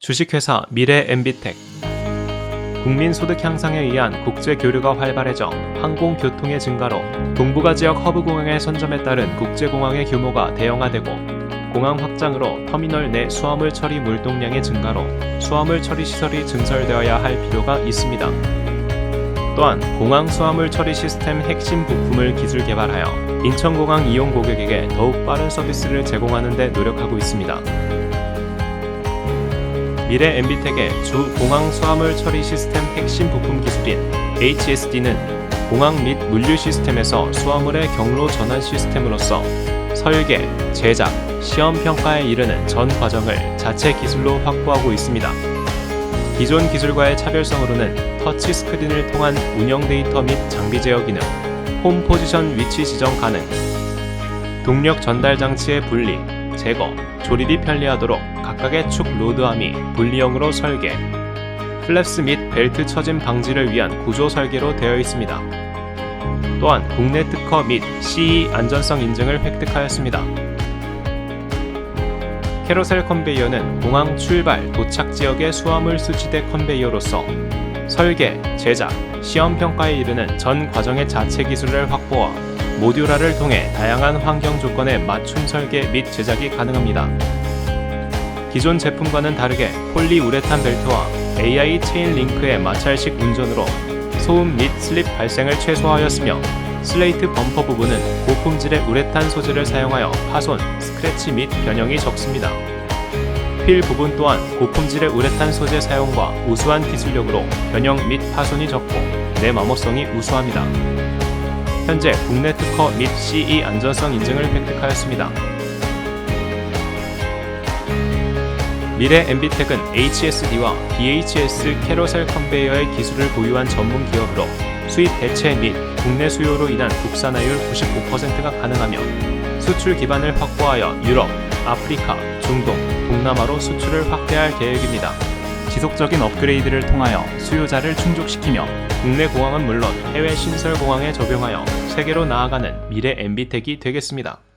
주식회사 미래 MB텍 국민 소득 향상에 의한 국제 교류가 활발해져 항공 교통의 증가로 동북아 지역 허브 공항의 선점에 따른 국제 공항의 규모가 대형화되고 공항 확장으로 터미널 내 수화물 처리 물동량의 증가로 수화물 처리 시설이 증설되어야 할 필요가 있습니다. 또한 공항 수화물 처리 시스템 핵심 부품을 기술 개발하여 인천공항 이용 고객에게 더욱 빠른 서비스를 제공하는 데 노력하고 있습니다. 미래 MB텍의 주 공항 수화물 처리 시스템 핵심 부품 기술인 HSD는 공항 및 물류 시스템에서 수화물의 경로 전환 시스템으로서 설계, 제작, 시험 평가에 이르는 전 과정을 자체 기술로 확보하고 있습니다. 기존 기술과의 차별성으로는 터치 스크린을 통한 운영 데이터 및 장비 제어 기능, 홈 포지션 위치 지정 가능, 동력 전달 장치의 분리, 제거, 조립이 편리하도록 각각의 축 로드암이 분리형으로 설계, 플랩스 및 벨트 처짐 방지를 위한 구조 설계로 되어 있습니다. 또한 국내 특허 및 CE 안전성 인증을 획득하였습니다. 캐로셀 컨베이어는 공항 출발, 도착 지역의 수화물 수치대 컨베이어로서 설계, 제작, 시험 평가에 이르는 전 과정의 자체 기술을 확보와 모듈화를 통해 다양한 환경 조건에 맞춤 설계 및 제작이 가능합니다. 기존 제품과는 다르게 폴리우레탄 벨트와 AI 체인 링크의 마찰식 운전으로 소음 및 슬립 발생을 최소화하였으며 슬레이트 범퍼 부분은 고품질의 우레탄 소재를 사용하여 파손, 스크래치 및 변형이 적습니다. 필 부분 또한 고품질의 우레탄 소재 사용과 우수한 기술력으로 변형 및 파손이 적고 내마모성이 우수합니다. 현재 국내 특허 및 CE 안전성 인증을 획득하였습니다. 미래 MB텍은 HSD와 DHS 캐로셀 컨베이어의 기술을 보유한 전문 기업으로 수입 대체 및 국내 수요로 인한 국산화율 95%가 가능하며 수출 기반을 확보하여 유럽, 아프리카, 중동, 동남아로 수출을 확대할 계획입니다. 지속적인 업그레이드를 통하여 수요자를 충족시키며 국내 공항은 물론 해외 신설 공항에 적용하여 세계로 나아가는 미래 MB텍이 되겠습니다.